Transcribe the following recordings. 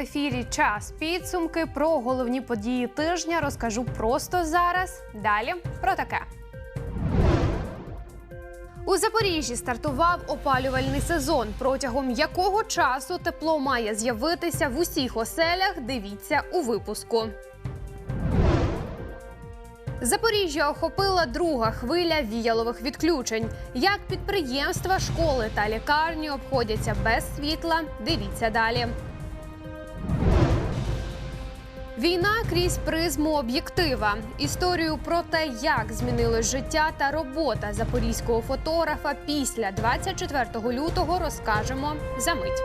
ефірі час підсумки про головні події тижня. Розкажу просто зараз. Далі про таке. У Запоріжжі стартував опалювальний сезон, протягом якого часу тепло має з'явитися в усіх оселях. Дивіться у випуску. Запоріжжя охопила друга хвиля віялових відключень. Як підприємства, школи та лікарні обходяться без світла. Дивіться далі. Війна крізь призму об'єктива. Історію про те, як змінилось життя та робота запорізького фотографа після 24 лютого, розкажемо за мить.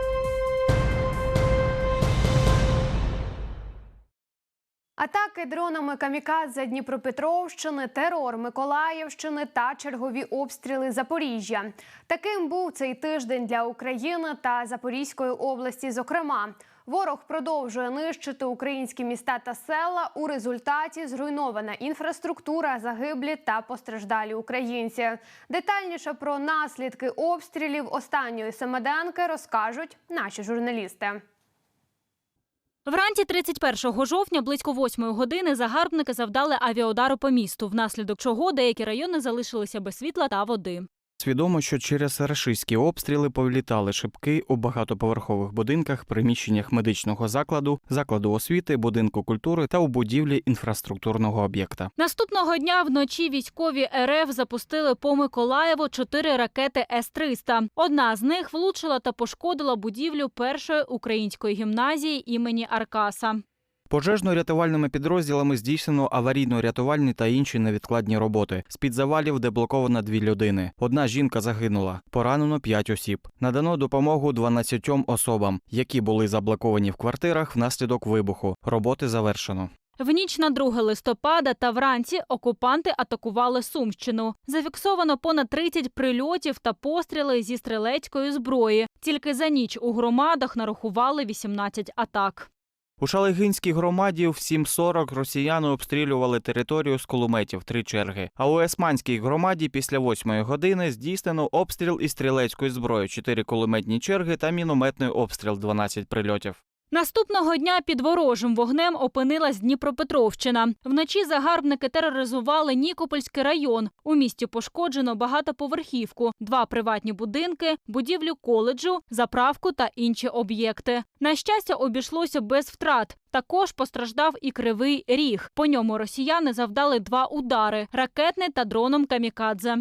Атаки дронами камікадзе Дніпропетровщини, терор Миколаївщини та чергові обстріли Запоріжжя. Таким був цей тиждень для України та Запорізької області. Зокрема, ворог продовжує нищити українські міста та села. У результаті зруйнована інфраструктура, загиблі та постраждалі українці. Детальніше про наслідки обстрілів останньої семиденки розкажуть наші журналісти. Вранці 31 жовтня близько 8 години загарбники завдали авіаудару по місту, внаслідок чого деякі райони залишилися без світла та води. Свідомо, що через рашистські обстріли повлітали шибки у багатоповерхових будинках, приміщеннях медичного закладу, закладу освіти, будинку культури та у будівлі інфраструктурного об'єкта. Наступного дня вночі військові РФ запустили по Миколаєву чотири ракети С-300. Одна з них влучила та пошкодила будівлю першої української гімназії імені Аркаса. Пожежно-рятувальними підрозділами здійснено аварійно-рятувальні та інші невідкладні роботи. З під завалів деблоковано дві людини. Одна жінка загинула. Поранено п'ять осіб. Надано допомогу 12 особам, які були заблоковані в квартирах внаслідок вибуху. Роботи завершено. В ніч на 2 листопада та вранці окупанти атакували Сумщину. Зафіксовано понад 30 прильотів та постріли зі стрілецької зброї. Тільки за ніч у громадах нарахували 18 атак. У Шалегинській громаді в 7.40 росіяни обстрілювали територію з кулеметів три черги. А у Есманській громаді після 8 години здійснено обстріл із стрілецької зброї, чотири кулеметні черги та мінометний обстріл 12 прильотів. Наступного дня під ворожим вогнем опинилась Дніпропетровщина. Вночі загарбники тероризували Нікопольський район. У місті пошкоджено багатоповерхівку, два приватні будинки, будівлю коледжу, заправку та інші об'єкти. На щастя, обійшлося без втрат. Також постраждав і кривий ріг. По ньому росіяни завдали два удари ракетний та дроном камікадзе.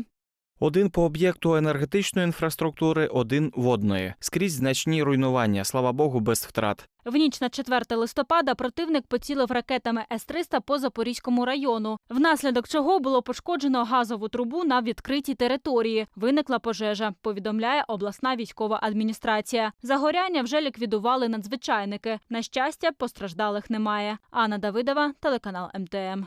Один по об'єкту енергетичної інфраструктури, один водної. Скрізь значні руйнування, слава Богу, без втрат. В ніч на 4 листопада противник поцілив ракетами С-300 по Запорізькому району, внаслідок чого було пошкоджено газову трубу на відкритій території. Виникла пожежа, повідомляє обласна військова адміністрація. Загоряння вже ліквідували надзвичайники. На щастя, постраждалих немає. Анна Давидова, телеканал МТМ.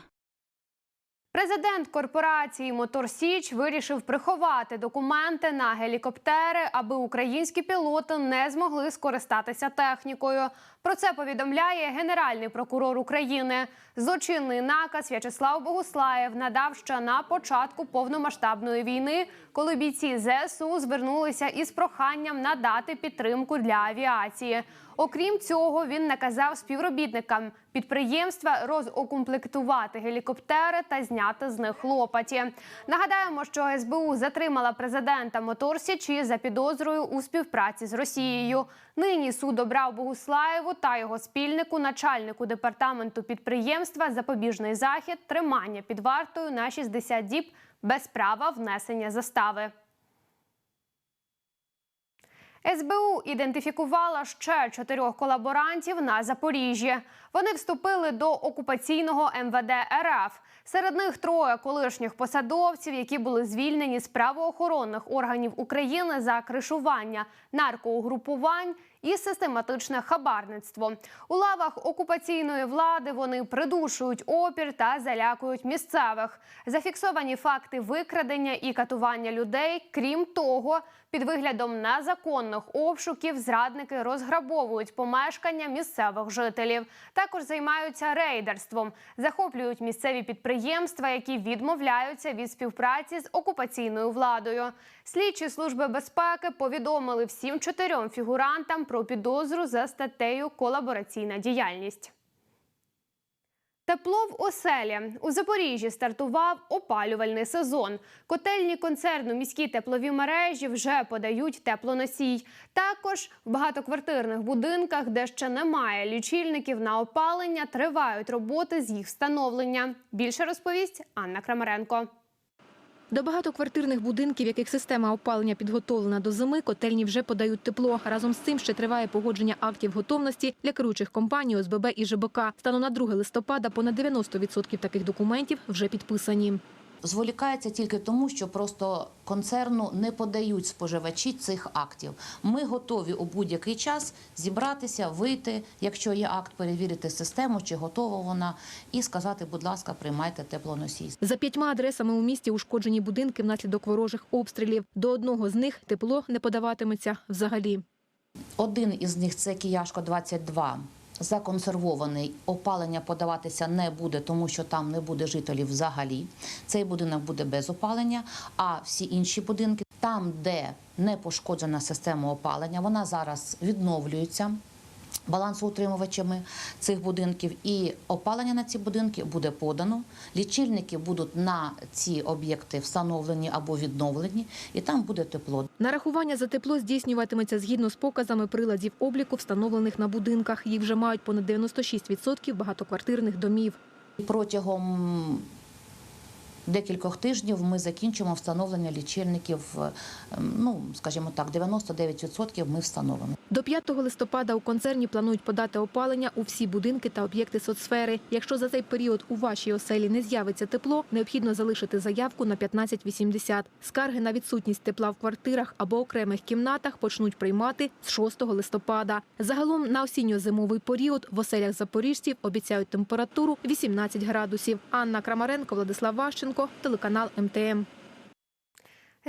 Президент корпорації Мотор Січ вирішив приховати документи на гелікоптери, аби українські пілоти не змогли скористатися технікою. Про це повідомляє генеральний прокурор України. Злочинний наказ В'ячеслав Богуслаєв надав ще на початку повномасштабної війни, коли бійці ЗСУ звернулися із проханням надати підтримку для авіації. Окрім цього, він наказав співробітникам підприємства розукомплектувати гелікоптери та зняти з них лопаті. Нагадаємо, що СБУ затримала президента Моторсічі за підозрою у співпраці з Росією. Нині суд обрав Богуслаєву та його спільнику, начальнику департаменту підприємства запобіжний захід, тримання під вартою на 60 діб без права внесення застави. СБУ ідентифікувала ще чотирьох колаборантів на Запоріжжі. Вони вступили до окупаційного МВД РФ. Серед них троє колишніх посадовців, які були звільнені з правоохоронних органів України за кришування наркоугрупувань і систематичне хабарництво. У лавах окупаційної влади вони придушують опір та залякують місцевих. Зафіксовані факти викрадення і катування людей. Крім того, Під виглядом незаконних обшуків зрадники розграбовують помешкання місцевих жителів. Також займаються рейдерством, захоплюють місцеві підприємства, які відмовляються від співпраці з окупаційною владою. Слідчі служби безпеки повідомили всім чотирьом фігурантам про підозру за статтею колабораційна діяльність. Тепло в оселі у Запоріжжі стартував опалювальний сезон. Котельні концерну міські теплові мережі вже подають теплоносій. Також в багатоквартирних будинках, де ще немає лічильників на опалення, тривають роботи з їх встановлення. Більше розповість Анна Крамаренко. До багатоквартирних будинків, яких система опалення підготовлена до зими, котельні вже подають тепло. Разом з цим ще триває погодження актів готовності для керуючих компаній ОСББ і ЖБК. Станом на 2 листопада понад 90% таких документів вже підписані. Зволікається тільки тому, що просто концерну не подають споживачі цих актів. Ми готові у будь-який час зібратися, вийти, якщо є акт, перевірити систему, чи готова вона, і сказати, будь ласка, приймайте теплоносій. За п'ятьма адресами у місті ушкоджені будинки внаслідок ворожих обстрілів. До одного з них тепло не подаватиметься взагалі. Один із них це Кияшко 22 Законсервований опалення подаватися не буде, тому що там не буде жителів взагалі. Цей будинок буде без опалення. А всі інші будинки, там, де не пошкоджена система опалення, вона зараз відновлюється балансоутримувачами цих будинків, і опалення на ці будинки буде подано. Лічильники будуть на ці об'єкти встановлені або відновлені, і там буде тепло. Нарахування за тепло здійснюватиметься згідно з показами приладів обліку, встановлених на будинках. Їх вже мають понад 96% багатоквартирних домів. Протягом декількох тижнів ми закінчимо встановлення лічильників. ем, Ну, скажімо так, 99% ми встановимо. До 5 листопада у концерні планують подати опалення у всі будинки та об'єкти соцсфери. Якщо за цей період у вашій оселі не з'явиться тепло, необхідно залишити заявку на 1580. Скарги на відсутність тепла в квартирах або окремих кімнатах почнуть приймати з 6 листопада. Загалом на осінньо-зимовий період в оселях запоріжців обіцяють температуру 18 градусів. Анна Крамаренко, Владислав Ващенко, телеканал МТМ.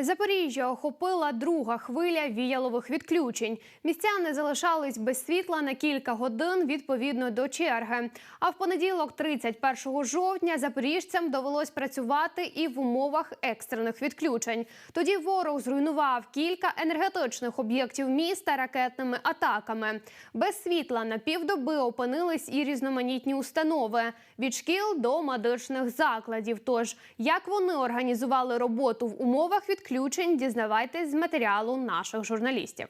Запоріжжя охопила друга хвиля віялових відключень. Містяни залишались без світла на кілька годин відповідно до черги. А в понеділок, 31 жовтня, запоріжцям довелось працювати і в умовах екстрених відключень. Тоді ворог зруйнував кілька енергетичних об'єктів міста ракетними атаками. Без світла на півдоби опинились і різноманітні установи від шкіл до медичних закладів. Тож як вони організували роботу в умовах відключень, дізнавайтесь з матеріалу наших журналістів.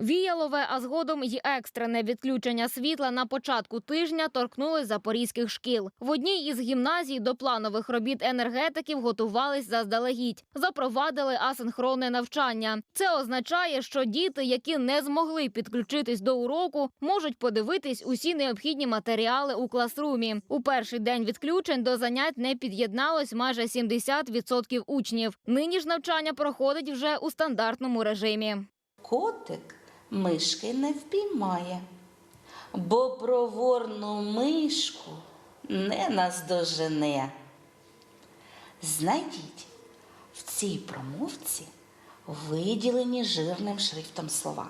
Віялове, а згодом й екстрене відключення світла на початку тижня торкнули запорізьких шкіл. В одній із гімназій до планових робіт енергетиків готувались заздалегідь, запровадили асинхронне навчання. Це означає, що діти, які не змогли підключитись до уроку, можуть подивитись усі необхідні матеріали у класрумі. У перший день відключень до занять не під'єдналось майже 70% учнів. Нині ж навчання проходить вже у стандартному режимі. Котик мишки не впіймає, бо проворну мишку не наздожене. Знайдіть в цій промовці виділені жирним шрифтом слова.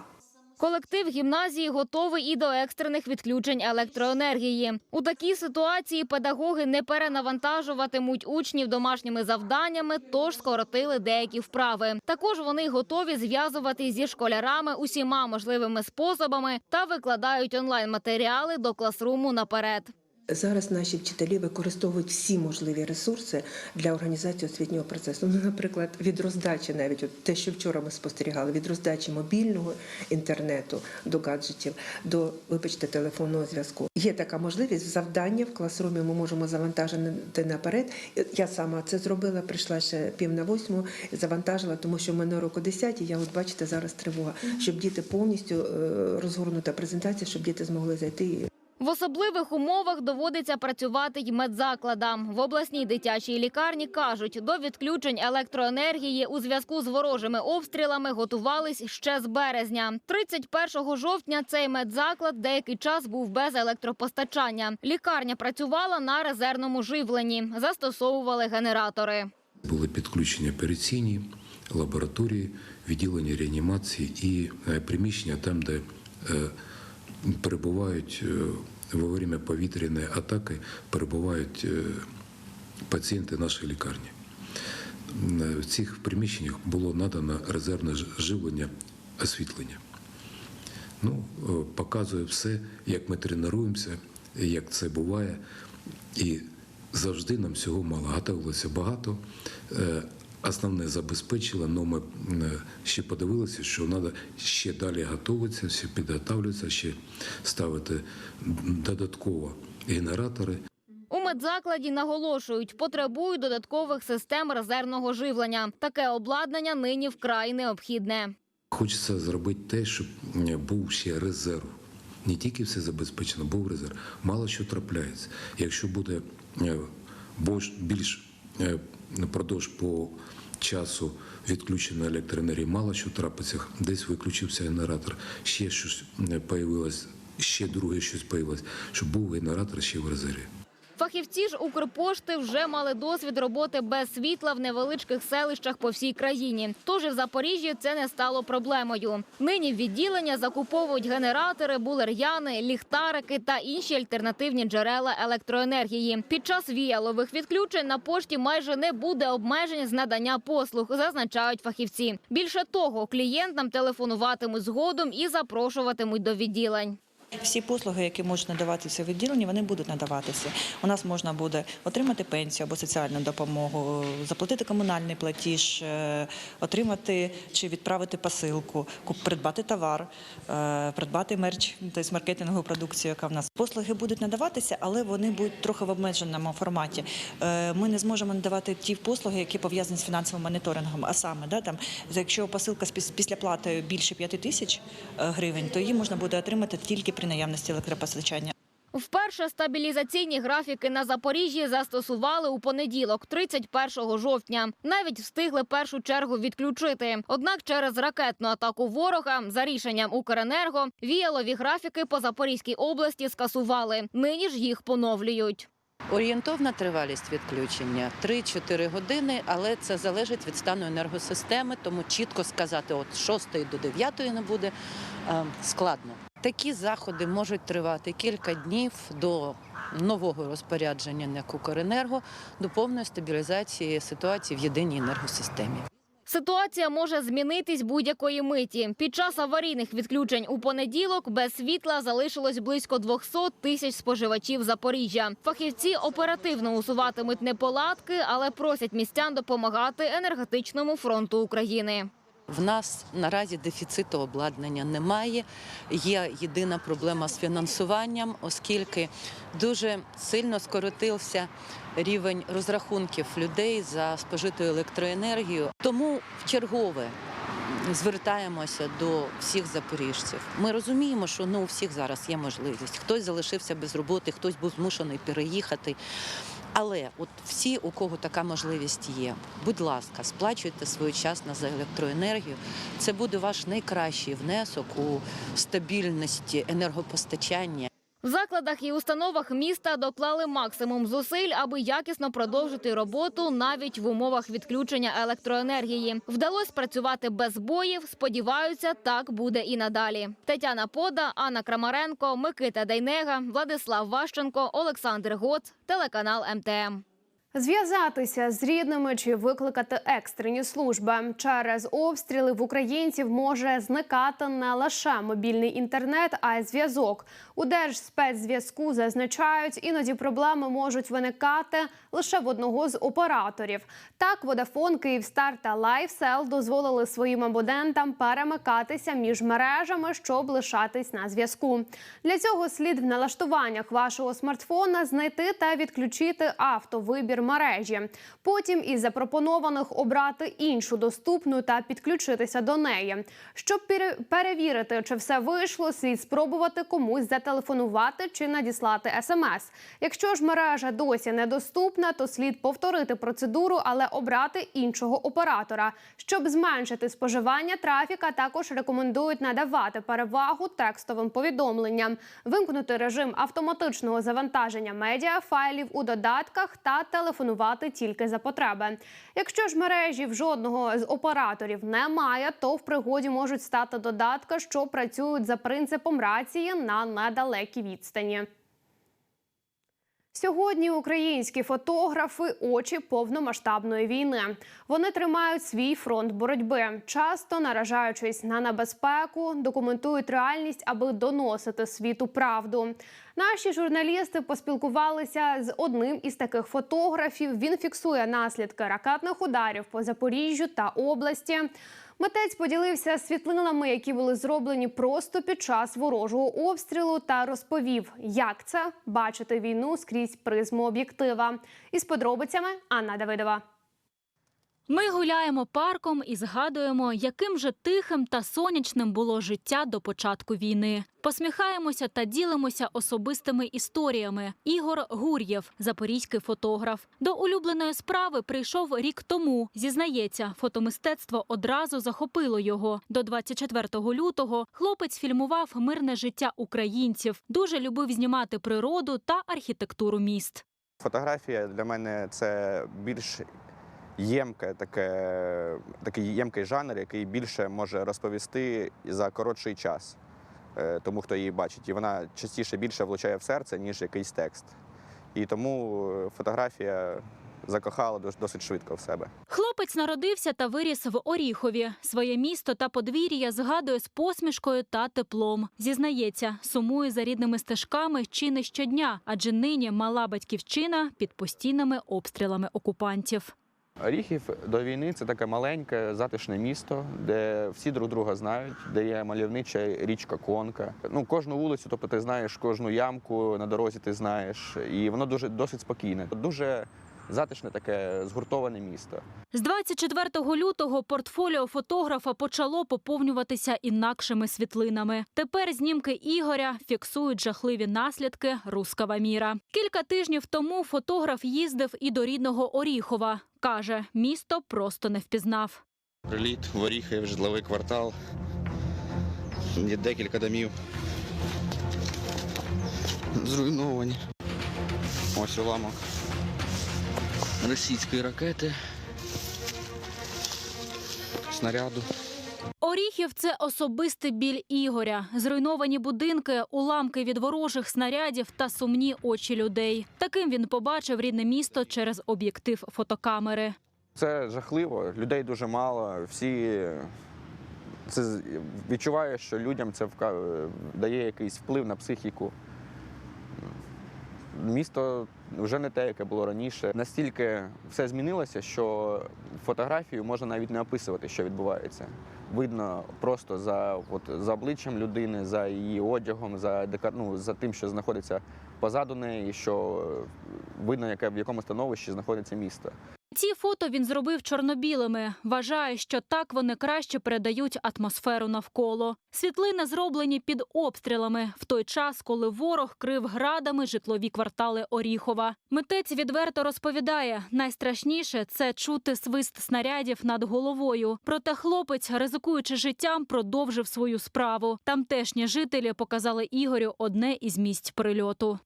Колектив гімназії готовий і до екстрених відключень електроенергії. У такій ситуації педагоги не перенавантажуватимуть учнів домашніми завданнями, тож скоротили деякі вправи. Також вони готові зв'язувати зі школярами усіма можливими способами та викладають онлайн-матеріали до класруму наперед. Зараз наші вчителі використовують всі можливі ресурси для організації освітнього процесу. Ну, наприклад, від роздачі, навіть от те, що вчора ми спостерігали, від роздачі мобільного інтернету до гаджетів, до вибачте телефонного зв'язку. Є така можливість завдання в класрумі. Ми можемо завантажити наперед. Я сама це зробила. Прийшла ще пів на восьму, завантажила, тому що в мене року 10, і я от бачите зараз тривога, щоб діти повністю е, розгорнута презентація, щоб діти змогли зайти. В особливих умовах доводиться працювати й медзакладам. В обласній дитячій лікарні кажуть, до відключень електроенергії у зв'язку з ворожими обстрілами готувались ще з березня. 31 жовтня цей медзаклад деякий час був без електропостачання. Лікарня працювала на резервному живленні, застосовували генератори. Були підключені операційні, лабораторії відділення реанімації і е, приміщення там, де е, перебувають е, во время повітряної атаки, перебувають е, пацієнти нашої лікарні. В цих приміщеннях було надано резервне живлення освітлення. Ну, е, показує все, як ми тренуємося, як це буває. І завжди нам всього мало. Готувалося багато. Основне забезпечило, але ми е, ще подивилися, що треба ще далі готуватися, ще підготовлюватися, ще ставити додатково генератори. У медзакладі наголошують, потребують додаткових систем резервного живлення. Таке обладнання нині вкрай необхідне. Хочеться зробити те, щоб е, був ще резерв. Не тільки все забезпечено, був резерв. Мало що трапляється. Якщо буде е, більш е, продовж по часу відключена електроенергії, мало що трапиться, десь виключився генератор, ще щось е, появилось, ще друге щось появилось, щоб був генератор ще в резерві. Фахівці ж Укрпошти вже мали досвід роботи без світла в невеличких селищах по всій країні. Тож і в Запоріжжі це не стало проблемою. Нині в відділення закуповують генератори, булер'яни, ліхтарики та інші альтернативні джерела електроенергії. Під час віялових відключень на пошті майже не буде обмежень з надання послуг, зазначають фахівці. Більше того, клієнтам телефонуватимуть згодом і запрошуватимуть до відділень. Всі послуги, які можуть надаватися в відділенні, вони будуть надаватися. У нас можна буде отримати пенсію або соціальну допомогу, заплатити комунальний платіж, е, отримати чи відправити посилку, придбати товар, е, придбати мерч, тобто маркетингову продукцію, яка в нас. Послуги будуть надаватися, але вони будуть трохи в обмеженому форматі. Е, Ми не зможемо надавати ті послуги, які пов'язані з фінансовим моніторингом. А саме, да, там, якщо посилка з піс- після плати більше 5 тисяч гривень, то її можна буде отримати тільки при наявності електропостачання. Вперше стабілізаційні графіки на Запоріжжі застосували у понеділок, 31 жовтня. Навіть встигли першу чергу відключити. Однак через ракетну атаку ворога за рішенням Укренерго віялові графіки по Запорізькій області скасували. Нині ж їх поновлюють. Орієнтовна тривалість відключення 3-4 години, але це залежить від стану енергосистеми, тому чітко сказати, от з 6 до 9 не буде е, складно. Такі заходи можуть тривати кілька днів до нового розпорядження НЕК «Укренерго», до повної стабілізації ситуації в єдиній енергосистемі. Ситуація може змінитись будь-якої миті. Під час аварійних відключень у понеділок без світла залишилось близько 200 тисяч споживачів Запоріжжя. Фахівці оперативно усуватимуть неполадки, але просять містян допомагати енергетичному фронту України. В нас наразі дефіциту обладнання немає. Є єдина проблема з фінансуванням, оскільки дуже сильно скоротився рівень розрахунків людей за спожиту електроенергію. Тому в чергове звертаємося до всіх запоріжців. Ми розуміємо, що ну у всіх зараз є можливість. Хтось залишився без роботи, хтось був змушений переїхати. Але от всі, у кого така можливість є, будь ласка, сплачуйте своєчасно за електроенергію. Це буде ваш найкращий внесок у стабільності енергопостачання. В закладах і установах міста доклали максимум зусиль, аби якісно продовжити роботу навіть в умовах відключення електроенергії. Вдалося працювати без боїв. Сподіваються, так буде і надалі. Тетяна Пода, Анна Крамаренко, Микита Дейнега, Владислав Ващенко, Олександр Гоц, телеканал МТМ. Зв'язатися з рідними чи викликати екстрені служби через обстріли в українців може зникати не лише мобільний інтернет, а й зв'язок. У Держспецзв'язку зазначають, іноді проблеми можуть виникати лише в одного з операторів. Так, Vodafone, Kyivstar та LifeCell дозволили своїм абонентам перемикатися між мережами, щоб лишатись на зв'язку. Для цього слід в налаштуваннях вашого смартфона знайти та відключити автовибір мережі. Потім із запропонованих обрати іншу доступну та підключитися до неї. Щоб пере- перевірити, чи все вийшло, слід спробувати комусь зателефонувати чи надіслати смс. Якщо ж мережа досі недоступна, то слід повторити процедуру, але обрати іншого оператора. Щоб зменшити споживання трафіка, також рекомендують надавати перевагу текстовим повідомленням, вимкнути режим автоматичного завантаження медіафайлів у додатках та телефонувати тільки за потреби. Якщо ж мережі в жодного з операторів немає, то в пригоді можуть стати додатки, що працюють за принципом рації на недалекій відстані. Сьогодні українські фотографи очі повномасштабної війни. Вони тримають свій фронт боротьби, часто наражаючись на небезпеку, документують реальність, аби доносити світу правду. Наші журналісти поспілкувалися з одним із таких фотографів. Він фіксує наслідки ракетних ударів по Запоріжжю та області. Митець поділився світлинами, які були зроблені просто під час ворожого обстрілу, та розповів, як це бачити війну скрізь призму об'єктива. Із подробицями Анна Давидова. Ми гуляємо парком і згадуємо, яким же тихим та сонячним було життя до початку війни. Посміхаємося та ділимося особистими історіями. Ігор Гур'єв, запорізький фотограф, до улюбленої справи прийшов рік тому. Зізнається, фотомистецтво одразу захопило його. До 24 лютого хлопець фільмував мирне життя українців, дуже любив знімати природу та архітектуру міст. Фотографія для мене це більш ємке, таке, такий ємкий жанр, який більше може розповісти за коротший час, е, тому хто її бачить. І вона частіше більше влучає в серце, ніж якийсь текст. І тому е, фотографія закохала дос- досить швидко в себе. Хлопець народився та виріс в Оріхові. Своє місто та подвір'я згадує з посмішкою та теплом. Зізнається, сумує за рідними стежками чи не щодня, адже нині мала батьківщина під постійними обстрілами окупантів. Оріхів до війни це таке маленьке, затишне місто, де всі друг друга знають, де є мальовнича річка Конка. Ну, кожну вулицю, тобто ти знаєш кожну ямку на дорозі, ти знаєш, і воно дуже досить спокійне. Дуже затишне таке згуртоване місто. З 24 лютого портфоліо фотографа почало поповнюватися інакшими світлинами. Тепер знімки Ігоря фіксують жахливі наслідки рускава міра. Кілька тижнів тому фотограф їздив і до рідного Оріхова. Каже, місто просто не впізнав. Приліт в Оріхів, житловий квартал. Є декілька домів. Зруйновані. Ось уламок російської ракети. Снаряду. Оріхів це особистий біль Ігоря. Зруйновані будинки, уламки від ворожих снарядів та сумні очі людей. Таким він побачив рідне місто через об'єктив фотокамери. Це жахливо, людей дуже мало. Всі це з- відчуваю, що людям це дає якийсь вплив на психіку. Місто вже не те, яке було раніше. Настільки все змінилося, що фотографію можна навіть не описувати, що відбувається. Видно просто за, от, за обличчям людини, за її одягом, за, декор... ну, за тим, що знаходиться позаду неї, що е, видно, яке, в якому становищі знаходиться місто. Ці фото він зробив чорнобілими. Вважає, що так вони краще передають атмосферу навколо. Світлини зроблені під обстрілами в той час, коли ворог крив градами житлові квартали Оріхова. Митець відверто розповідає: найстрашніше це чути свист снарядів над головою. Проте хлопець, ризикуючи життям, продовжив свою справу. Тамтешні жителі показали Ігорю одне із місць прильоту.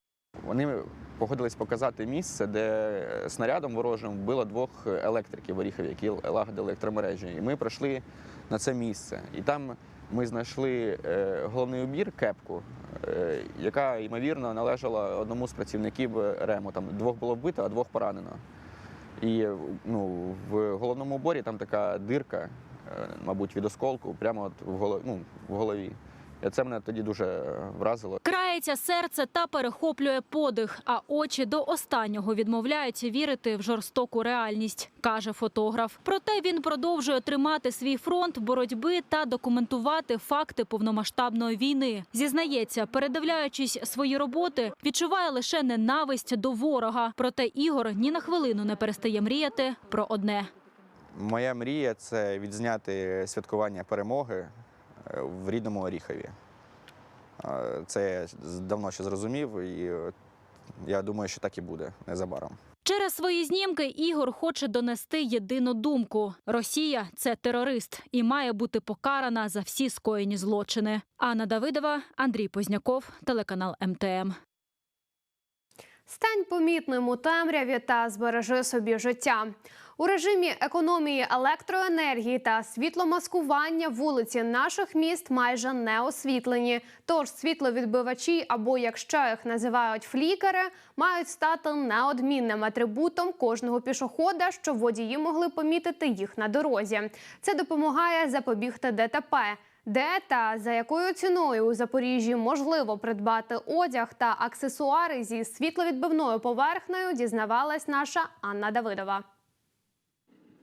Вони погодились показати місце, де снарядом ворожим вбило двох електриків Оріхові, які лагодили електромережі. І ми прийшли на це місце. І там ми знайшли е, головний убір, кепку, е, яка, ймовірно, належала одному з працівників РЕМу. Там двох було вбито, а двох поранено. І ну, в головному уборі там така дирка, е, мабуть, від осколку, прямо от в голові. Ну, в голові. І це мене тоді дуже е, вразило. Крається серце та перехоплює подих, а очі до останнього відмовляються вірити в жорстоку реальність, каже фотограф. Проте він продовжує тримати свій фронт боротьби та документувати факти повномасштабної війни. Зізнається, передивляючись свої роботи, відчуває лише ненависть до ворога. Проте Ігор ні на хвилину не перестає мріяти про одне. Моя мрія це відзняти святкування перемоги в рідному Оріхові. Е, Це я давно ще зрозумів, і е, я думаю, що так і буде незабаром. Через свої знімки Ігор хоче донести єдину думку: Росія це терорист і має бути покарана за всі скоєні злочини. Анна Давидова, Андрій Позняков, телеканал МТМ. Стань помітним у темряві та збережи собі життя. У режимі економії електроенергії та світломаскування вулиці наших міст майже не освітлені. Тож світловідбивачі, або як ще їх називають флікери, мають стати неодмінним атрибутом кожного пішохода, щоб водії могли помітити їх на дорозі. Це допомагає запобігти ДТП. Де та за якою ціною у Запоріжжі можливо придбати одяг та аксесуари зі світловідбивною поверхнею, дізнавалась наша Анна Давидова.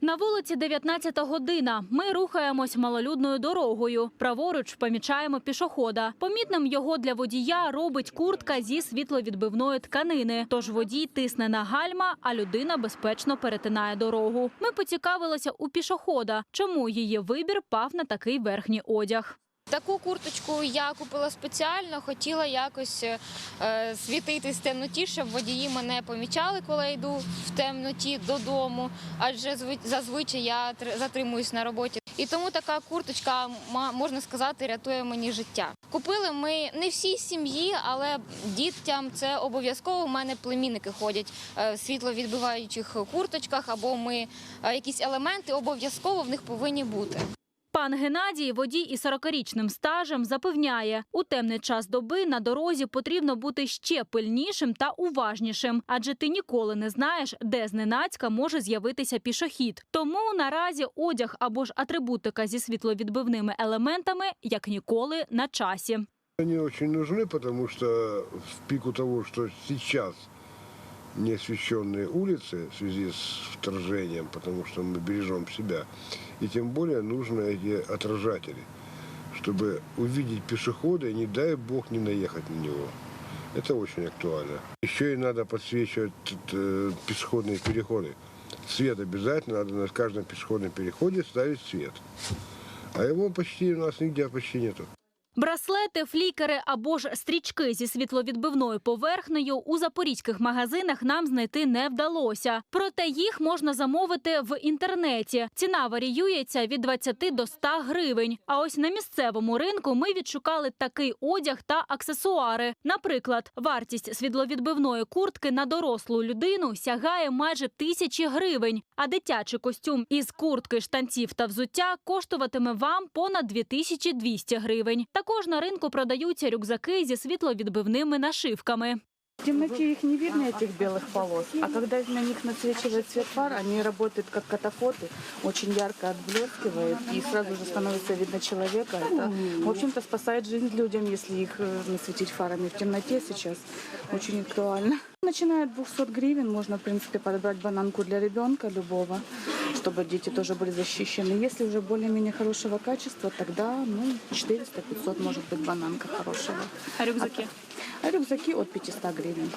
На вулиці 19 година. Ми рухаємось малолюдною дорогою. Праворуч помічаємо пішохода. Помітним його для водія робить куртка зі світловідбивної тканини. Тож водій тисне на гальма, а людина безпечно перетинає дорогу. Ми поцікавилися у пішохода, чому її вибір пав на такий верхній одяг. Таку курточку я купила спеціально, хотіла якось е, світитись в темноті, щоб водії мене помічали, коли я йду в темноті додому. Адже зви- зазвичай я затримуюсь на роботі. І тому така курточка, можна сказати, рятує мені життя. Купили ми не всій сім'ї, але дітям це обов'язково. У мене племінники ходять е, в світловідбиваючих курточках, або ми е, якісь елементи обов'язково в них повинні бути. Пан Геннадій, водій із 40-річним стажем, запевняє, у темний час доби на дорозі потрібно бути ще пильнішим та уважнішим, адже ти ніколи не знаєш, де зненацька може з'явитися пішохід. Тому наразі одяг або ж атрибутика зі світловідбивними елементами як ніколи на часі. Они очень нужны, потому что в пику того, что сейчас неосвещенные улицы в связи с вторжением, потому что мы бережем себя, и тем более нужны эти отражатели, чтобы увидеть пешехода и, не дай бог, не наехать на него. Это очень актуально. Еще и надо подсвечивать э, пешеходные переходы. Свет обязательно, надо на каждом пешеходном переходе ставить свет. А его почти у нас нигде почти нету. Браслети, флікери або ж стрічки зі світловідбивною поверхнею у запорізьких магазинах нам знайти не вдалося. Проте їх можна замовити в інтернеті. Ціна варіюється від 20 до 100 гривень. А ось на місцевому ринку ми відшукали такий одяг та аксесуари. Наприклад, вартість світловідбивної куртки на дорослу людину сягає майже тисячі гривень. А дитячий костюм із куртки, штанців та взуття коштуватиме вам понад 2200 гривень. Також на ринку продаються рюкзаки зі світловідбивними нашивками. В темноте их не видно, этих белых полос, а когда на них насвечивает свет фар, они работают как катафоты, очень ярко отблескивают, и сразу же становится видно человека. Это, в общем-то, спасает жизнь людям, если их э, насветить фарами в темноте сейчас. Очень актуально. Начиная от 200 гривен можно, в принципе, подобрать бананку для ребенка любого, чтобы дети тоже были защищены. Если уже более-менее хорошего качества, тогда ну, 400-500 может быть бананка хорошего. А рюкзаки? А рюкзаки от 500 гривен.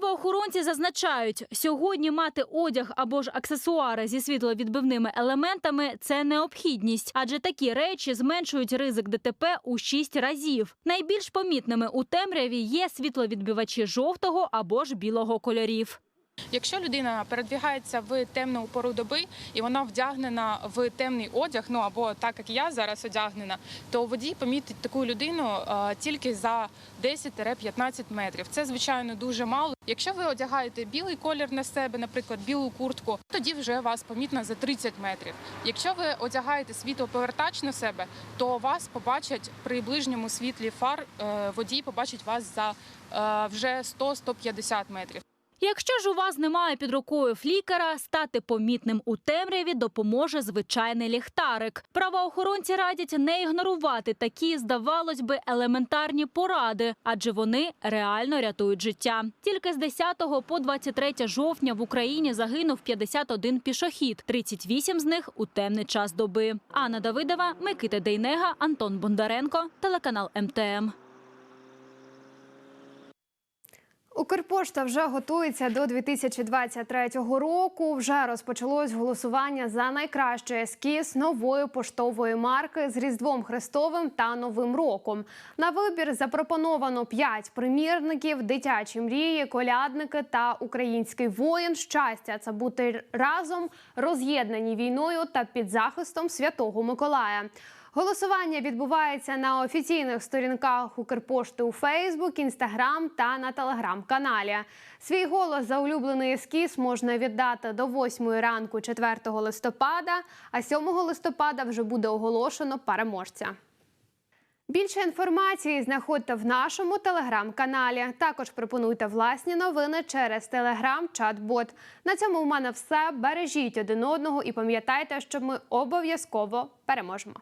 Правоохоронці зазначають, сьогодні мати одяг або ж аксесуари зі світловідбивними елементами це необхідність, адже такі речі зменшують ризик ДТП у 6 разів. Найбільш помітними у темряві є світловідбивачі жовтого або ж білого кольорів. Якщо людина передвігається в темну пору доби і вона вдягнена в темний одяг, ну або так як я зараз одягнена, то водій помітить таку людину е, тільки за 10-15 метрів. Це звичайно дуже мало. Якщо ви одягаєте білий колір на себе, наприклад, білу куртку, тоді вже вас помітно за 30 метрів. Якщо ви одягаєте світлоповертач на себе, то вас побачать при ближньому світлі фар. е, Водій побачить вас за е, вже 100-150 метрів. Якщо ж у вас немає під рукою флікера, стати помітним у темряві допоможе звичайний ліхтарик. Правоохоронці радять не ігнорувати такі, здавалось би, елементарні поради, адже вони реально рятують життя. Тільки з 10 по 23 жовтня в Україні загинув 51 пішохід, 38 з них у темний час доби. Анна Давидова, Микита Дейнега, Антон Бондаренко, телеканал МТМ. Укрпошта вже готується до 2023 року. Вже розпочалось голосування за найкращий ескіз нової поштової марки з Різдвом Христовим та Новим роком. На вибір запропоновано 5 примірників, дитячі мрії, колядники та український воїн. Щастя це бути разом, роз'єднані війною та під захистом Святого Миколая. Голосування відбувається на офіційних сторінках Укрпошти у Фейсбук, Інстаграм та на телеграм-каналі. Свій голос за улюблений ескіз можна віддати до 8 ранку 4 листопада, а 7 листопада вже буде оголошено переможця. Більше інформації знаходьте в нашому телеграм-каналі. Також пропонуйте власні новини через телеграм-чат-бот. На цьому у мене все. Бережіть один одного і пам'ятайте, що ми обов'язково переможемо.